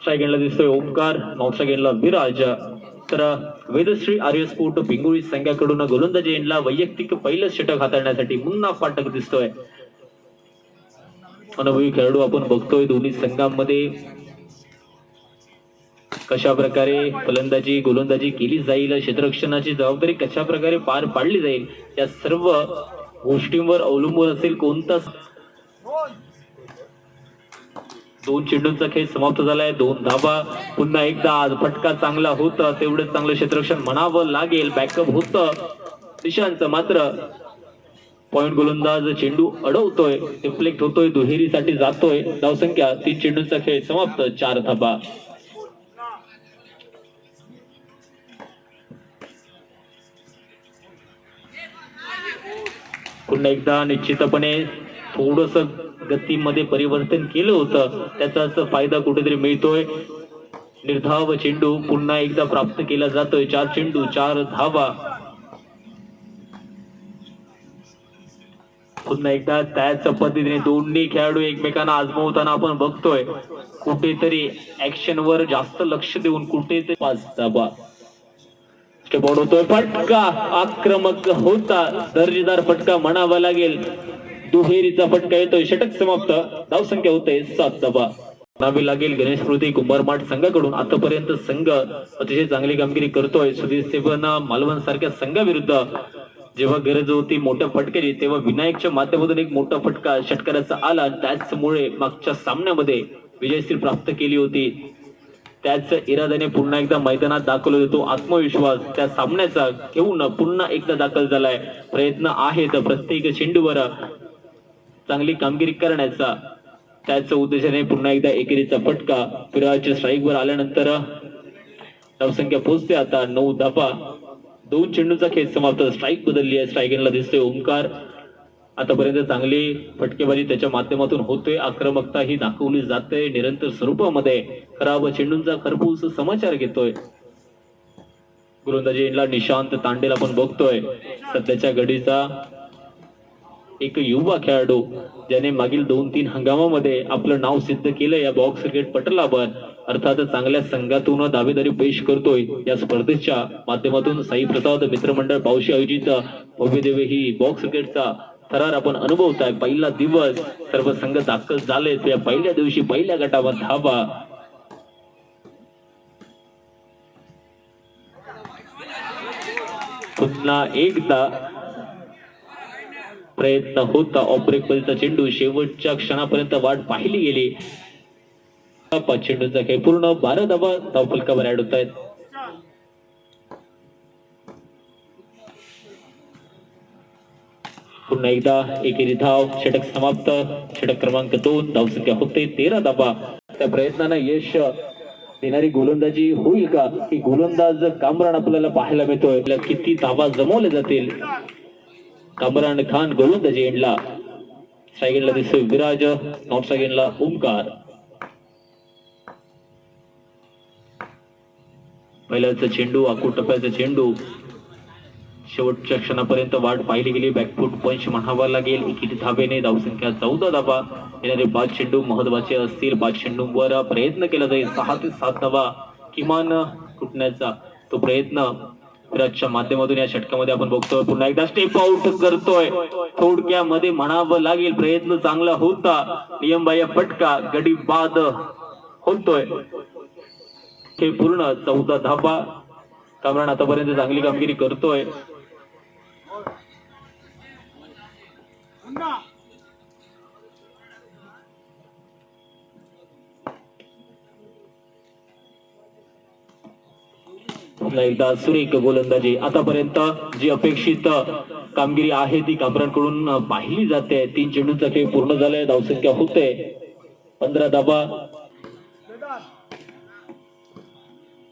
Strike दिसतोय Omkar not strike Viraj. तर वेदश्री आर्य पिंगुळी संघाकडून गोलंदाजी यांना वैयक्तिक पहिलं षटक हाताळण्यासाठी मुन्ना फाटक दिसतोय. अनुभवी खेळाडू आपण बघतोय दोन्ही संघांमध्ये. कशा प्रकारे फलंदाजी गोलंदाजी केली जाईल क्षेत्ररक्षणाची जबाबदारी कशा प्रकारे पार पाडली जाईल या सर्व गोष्टींवर अवलंबून असेल कोणता दोन चेंडूंचा खेळ समाप्त झालाय. दोन धाबा पुन्हा एकदा आज फटका चांगला होता. तेवढंच चांगलं क्षेत्ररक्षण म्हणावं लागेल. बॅकअप होतं. दिशांचं मात्र पॉइंट गोलंदाज चेंडू अडवतोय. रिफ्लेक्ट होतोय. दुहेरीसाठी जातोय. धावसंख्या तीन चेंडूंचा खेळ समाप्त. चार धाबा पुन्हा एकदा निश्चितपणे थोडस गतीमध्ये परिवर्तन केलं होतं. त्याचाच फायदा कुठेतरी मिळतोय. निर्धाव चेंडू पुन्हा एकदा प्राप्त केला जातोय. चार चेंडू चार धावा. पुन्हा एकदा त्याच पद्धतीने दोन्ही खेळाडू एकमेकांना आजमावताना आपण बघतोय. कुठेतरी ऍक्शन वर जास्त लक्ष देऊन कुठेतरी पाच धाबा होतोय. फटका! आक्रमक होता. दर्जेदार फटका म्हणावा लागेल. दुहेरीचा फटका येतोय. षटक समाप्त. धावसंख्या होते सात धाबा म्हणावी लागेल गणेश स्मृती कुंभारमाठ संघाकडून. आतापर्यंत संघ अतिशय चांगली कामगिरी करतोय. सुधीर सेवन मालवण सारख्या संघाविरुद्ध जेव्हा गरज होती मोठ्या फटक्याची तेव्हा विनायकच्या माध्यमातून एक मोठा फटका षटकाराचा आला. त्याचमुळे मागच्या सामन्यामध्ये विजयश्री प्राप्त केली होती. त्याच इराद्याने पुन्हा एकदा मैदानात दाखल होतो. आत्मविश्वास त्या सामन्याचा घेऊन पुन्हा एकदा दाखल झालाय. प्रयत्न आहेत प्रत्येक चेंडूवर चांगली कामगिरी करण्याचा त्याच उद्देशाने पुन्हा एकदा एकेरीचा फटका विराजच्या स्ट्राईक वर आल्यानंतर धावसंख्या पोहोचते. आता नऊ धापा दोन चेंडूचा खेळ समाप्त. स्ट्राईक बदलली आहे. स्ट्राईकला दिसतोय ओंकार. आतापर्यंत चांगली फटकेबाजी त्याच्या माध्यमातून होतोय. आक्रमकता ही दाखवली जाते. निरंतर स्वरूपामध्ये खराब चेंडूंचा खरपूस समाचार घेतोय. गोलंदाजीला निशांत तांडेल आपण बघतोय. सध्याच्या घडीचा एक युवा खेळाडू ज्याने मागील दोन तीन हंगामामध्ये आपलं नाव सिद्ध केलं या बॉक्स क्रिकेट पटलावर. अर्थात चांगल्या संघातून दावेदारी पेश करतोय. या स्पर्धेच्या माध्यमातून साई प्रसाद मित्रमंडळ पावशी आयोजित भव्यदेवी ही बॉक्स क्रिकेटचा थरार आपण अनुभवताय. पहिला दिवस सर्व संघ दाखल झाले या पहिल्या दिवशी पहिल्या गटावर धावा. पुन्हा एकदा प्रयत्न होता. ऑब्रेक पलीचा चेंडू शेवटच्या क्षणापर्यंत वाट पाहिली गेली. चेंडूचा खेळ पूर्ण बारा धावा धावफलकावर ऍड होत आहेत पुन्हा एकदा एकेरी धाव. षटक समाप्त. षटक क्रमांक दोन. धावसंख्या होते तेरा धावा त्या प्रयत्नानं यश देणारी गोलंदाजी होईल का? की गोलंदाज कामरान आपल्याला पाहायला मिळतोय. किती धावा जमवल्या जातील? कामरान खान गोलंदाजी एंडला सायगेनला दिसतोय विराज नॉट सायगेनला पहिल्याचा चेंडू आकू टप्प्याचा चेंडू. शेवटच्या क्षणापर्यंत वाट पाहिली गेली. बॅकफूट पंच म्हणावा लागेल एकेरी धाबेने धावसंख्या चौदा धाबा येणारे बाद चेंडू महत्त्वाचे असतील. बाद चेंडूंवर प्रयत्न केला जाईल. सहा ते सात धावा किमान कुटण्याचा तो प्रयत्न. रचच्या माध्यमातून या षटकामध्ये आपण बघतोय. पुन्हा एकदा स्टेप आउट करतोय. थोडक्यामध्ये म्हणावं लागेल प्रयत्न चांगला होता. नियमबाह्य फटका गडी बाद होतोय. हे पूर्ण चौदा धापा कामरान आतापर्यंत चांगली कामगिरी करतोय. पुन्हा एकदा सुरेख गोलंदाजी. आतापर्यंत जी अपेक्षित कामगिरी आहे ती कामरांकडून पाहिली जाते. तीन चेंडूंचा खेळ पूर्ण झालाय. धावसंख्या होते. पंधरा धाबा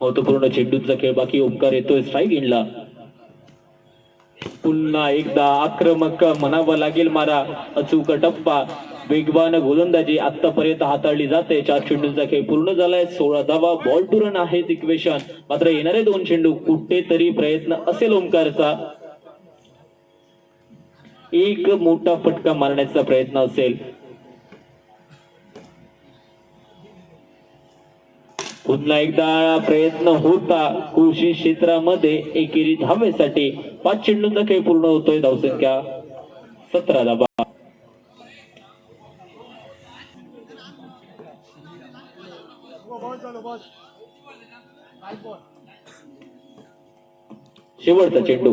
महत्त्वपूर्ण चेंडूंचा खेळ बाकी. ओंकार येतोय स्ट्राईक इनला पुन्हा एकदा आक्रमक म्हणावं लागेल मारा. अचूक टप्पा. वेगवान गोलंदाजी आतापर्यंत हाताळली जाते. चार चेंडूंचा खेळ पूर्ण झालाय. सोळा धावा बॉल टू रन आहे इक्वेशन मात्र येणारे दोन चेंडू कुठेतरी प्रयत्न असेल ओंकारचा एक मोठा फटका मारण्याचा प्रयत्न असेल. पुन्हा एकदा प्रयत्न होता. कृषी क्षेत्रामध्ये एकेरी धावेसाठी पाच चेंडूंचा खेळ पूर्ण होतोय. धावसंख्या सतरा धाबा शेवटचा चेंडू.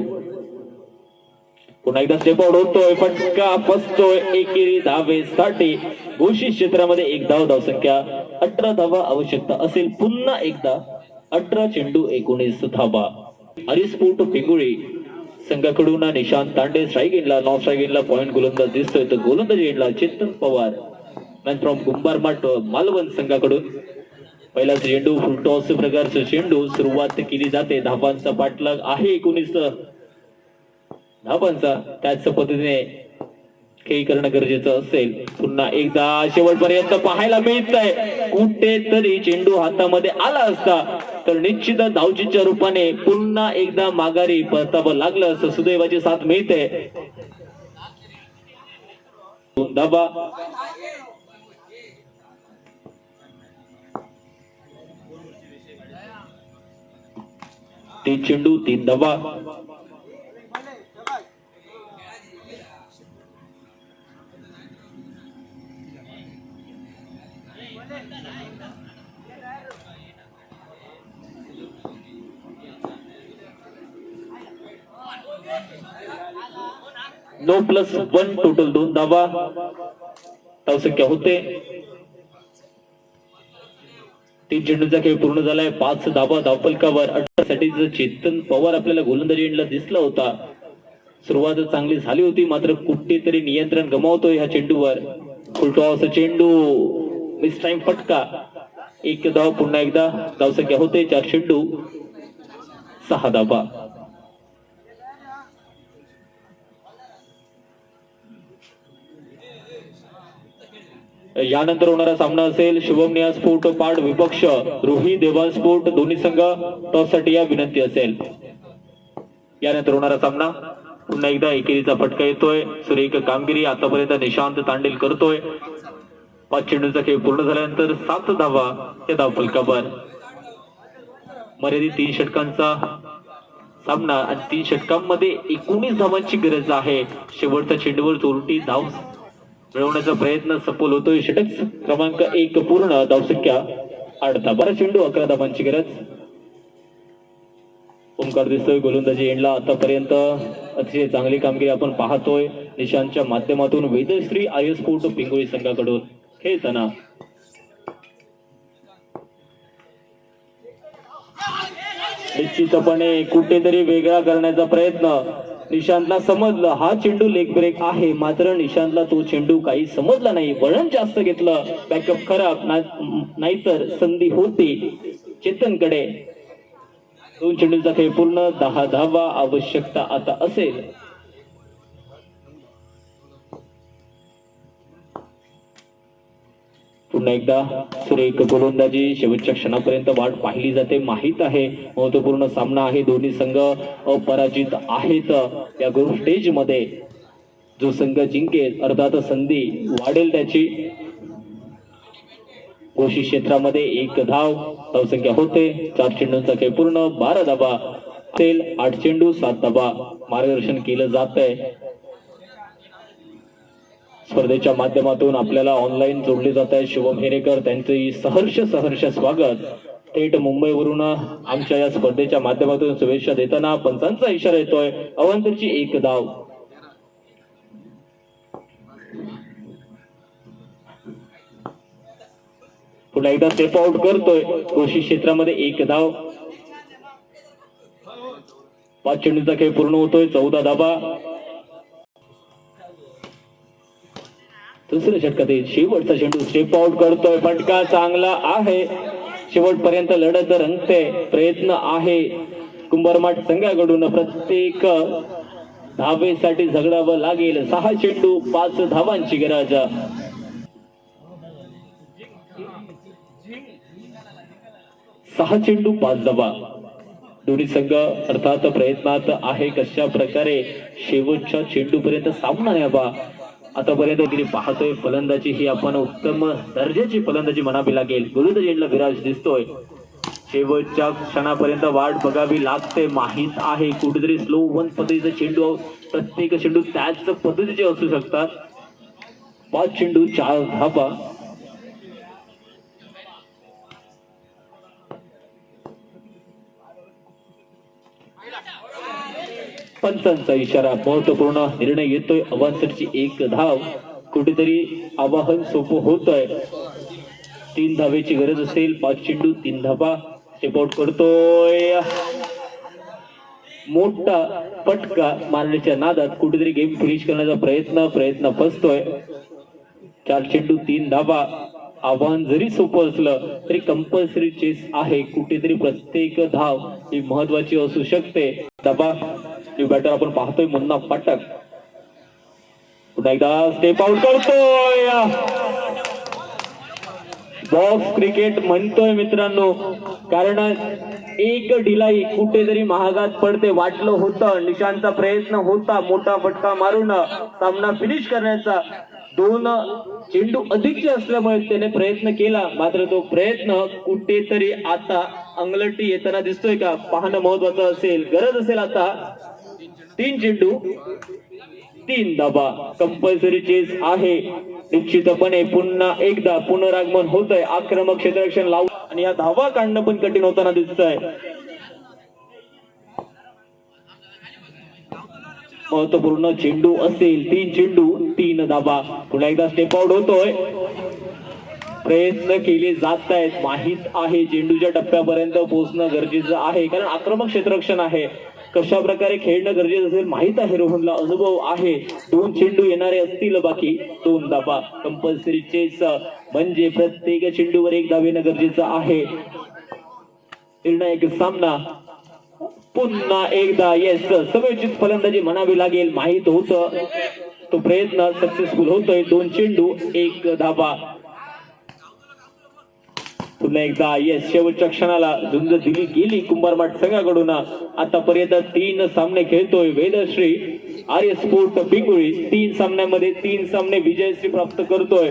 पुन्हा एकदा स्टेप आउट होतोय फटका फसतोय? एकेरी धावेसाठी घोषित क्षेत्रामध्ये एक धाव धावसंख्या अठरा धावा आवश्यकता असेल. पुन्हा एकदा अठरा चेंडू एकोणीस धावा. हरिस्फोट पिंगुळी. संघाकडून निशांत तांडे स्ट्राईक एंडला नॉन स्ट्राईक एंडला पॉईंट गोलंदाज दिसतोय. तर गोलंदाज एंडला चेतन पवार. मॅन फ्रॉम कुंभारमाट मालवण संघाकडून पहिला चेंडू फुलटॉस प्रकारचं चेंडू सुरुवात केली जाते. धापांचा पाठलाग आहे एकोणीस. धापांचा त्याच पद्धतीने खेळ करणं गरजेचं असेल. पुन्हा एकदा शेवटपर्यंत पाहायला मिळत आहे कुठेतरी चेंडू हातामध्ये आला असता तर निश्चित धावचीच्या रूपाने पुन्हा एकदा माघारी परतावं लागलं असं सुदैवाची साथ मिळते. धाबा तीन चेंडू तीन धाबा नो प्लस वन टोटल दोन धावा धावसंख्या होते. तीन चेंडूचा खेळ पूर्ण झालाय. पाच धावा धावपलकावर अठरासाठी चेतन पवार आपल्याला गोलंदाजी एंडला दिसला होता सुरुवात चांगली झाली होती मात्र कुठेतरी नियंत्रण गमावतोय ह्या चेंडूवर. फुलटॉस चेंडू. मिस टाइम फटका. एक धाव पुन्हा एकदा धावसंख्या होते चार चेंडू सहा धाबा यानंतर होणारा सामना असेल शुभम निया स्फोट पाड विपक्ष रोही देवाल स्फोट दोन्ही संघ टॉससाठी या विनंती असेल. यानंतर होणारा सामना. पुन्हा एकदा एकेरीचा फटका येतोय. सुरेख कामगिरी आतापर्यंत निशांत तांडेल करतोय. पाच चेंडूचा खेळ पूर्ण झाल्यानंतर सात धावा या धावफलकावर. मर्यादित तीन षटकांचा सामना आणि तीन षटकांमध्ये एकोणीस धावांची गरज आहे. शेवटच्या चेंडूवर चोरटी धाव मिळवण्याचा प्रयत्न सफल होतोय षटक क्रमांक एक पूर्ण धावसंख्या आठ बरा चेंडू अकरा धाबांची गरज. ओमकार दिसतोय गोलंदाजी एंडला. आतापर्यंत अतिशय चांगली कामगिरी आपण पाहतोय. निशांच्या माध्यमातून वेदश्री आय स्पोर्ट पिंगोळी संघाकडून. खेळताना निश्चितपणे कुठेतरी वेगळा करण्याचा प्रयत्न. निशांतला समजलं हा चेंडू लेग ब्रेक आहे. मात्र निशांतला तो चेंडू काही समजला नाही. वळण जास्त घेतलं. बॅकअप खराब. नाहीतर संधी होती चेतनकडे. दोन चेंडूचा खेळ पूर्ण. दहा धावा. आवश्यकता आता असेल. पुन्हा एकदा सुरेख गोलंदाजी. शेवटच्या क्षणापर्यंत वाट पाहिली जाते. माहीत आहे महत्त्वपूर्ण सामना आहे. दोन्ही संघ अपराजित आहेत. या ग्रुप स्टेजमध्ये जो संघ जिंकेल अर्थात संधी वाढेल त्याची घोषित क्षेत्रामध्ये एक धाव धावसंख्या होते. चार चेंडूंचा खेळ पूर्ण बारा धाबा असेल आठ चेंडू सात धाबा मार्गदर्शन केलं जात आहे स्पर्धेच्या माध्यमातून आपल्याला ऑनलाईन जोडले जात आहे. शुभम हेरेकर त्यांचे सहर्ष सहर्ष स्वागत. थेट मुंबईवरून आमच्या या स्पर्धेच्या माध्यमातून शुभेच्छा देताना पंचांचा इशारा येतोय. अवंतरची एक धाव. पुन्हा एकदा स्टेप आउट करतोय. कृषी क्षेत्रामध्ये एक धाव. पाच चेंडूचा खेळ पूर्ण होतोय. चौदा धाबा दुसऱ्या षटकातील शेवटचा चेंडू स्टेप आउट करतोय. फटका चांगला आहे. शेवटपर्यंत लढत रंगते. प्रयत्न आहे. कुंभारमाठ संघाकडून प्रत्येक धावेसाठी झगडावं लागेल. सहा चेंडू पाच धावांची गरज. सहा चेंडू पाच धावा. दोन्ही संघ अर्थात प्रयत्नात आहे कशा प्रकारे शेवटच्या चेंडू पर्यंत सामना न्यावा? आतापर्यंत तिने पाहतोय फलंदाजी ही आपण उत्तम दर्जाची फलंदाजी म्हणावी लागेल. गोलंदाजी एंडला विराज दिसतोय. शेवटच्या क्षणापर्यंत वाट बघावी लागते माहीत आहे कुठेतरी स्लो वन पद्धतीचा चेंडू प्रत्येक चेंडू त्याच पद्धतीचे असू शकतात. पाच चेंडू चार धाबा पंचांचा इशारा. महत्त्वपूर्ण निर्णय येतोय. अवांतरची एक धाव कुठेतरी आवाहन सोपं होतंय. तीन धावेची गरज असेल. पाच चेंडू तीन धाबा स्टेप करतोय. मोठा पटका मारण्याच्या नादात कुठेतरी गेम फिनिश करण्याचा प्रयत्न प्रयत्न फसतोय. चार चेंडू तीन धाबा आव्हान जरी सोपं असलं तरी कंपल्सरी चेस आहे. कुठेतरी प्रत्येक धाव ही महत्वाची असू शकते. धाबा बॅटर आपण पाहतोय मुन्ना पाटक पुन्हा एकदा स्टेप आउट करतोय. बॉक्स क्रिकेट म्हणतोय मित्रांनो. कारण एक ढिलाई कुठेतरी महागात पडते वाटलं होतं निशांचा प्रयत्न होता मोठा फटका मारून सामना फिनिश करण्याचा. दोन चेंडू अधिकचे असल्यामुळे त्याने प्रयत्न केला मात्र तो प्रयत्न कुठेतरी आता अंगलटी येताना दिसतोय का? पाहणं महत्वाचं असेल गरज असेल आता. तीन चेंडू तीन धाबा कंपल्सरी चेस आहे. निश्चितपणे पुन्हा एकदा पुनरागमन होत आहे आक्रमक क्षेत्ररक्षण लावून आणि या धावा काढणं पण कठीण होताना दिसत आहे महत्त्वपूर्ण चेंडू असेल तीन चेंडू तीन धाबा पुन्हा एकदा स्टेप आउट होतोय. प्रयत्न केले जात आहेत माहीत आहे चेंडूच्या टप्प्यापर्यंत पोहोचणं गरजेचं आहे. कारण आक्रमक क्षेत्ररक्षण आहे. कशा प्रकारे खेळणं गरजेचं असेल माहीत आहे रोहनला. अनुभव आहे. दोन चेंडू येणारे असतील बाकी दोन धाबा कंपल्सरी चेस म्हणजे प्रत्येक चेंडूवर एक धाव येणं गरजेचं आहे. निर्णायक सामना. पुन्हा एकदा येस समयोचित फलंदाजी म्हणावी लागेल. माहीत होत. तो प्रयत्न सक्सेसफुल होतोय. दोन चेंडू एक धाबा पुन्हा एकदा येस शेवटच्या क्षणाला झुंज दिली गेली. कुंभारमाठ संघाकडून आतापर्यंत तीन सामने खेळतोय वेदश्री आर्य स्पोर्ट पिंगुळी. तीन सामन्यामध्ये तीन सामने विजयश्री प्राप्त करतोय.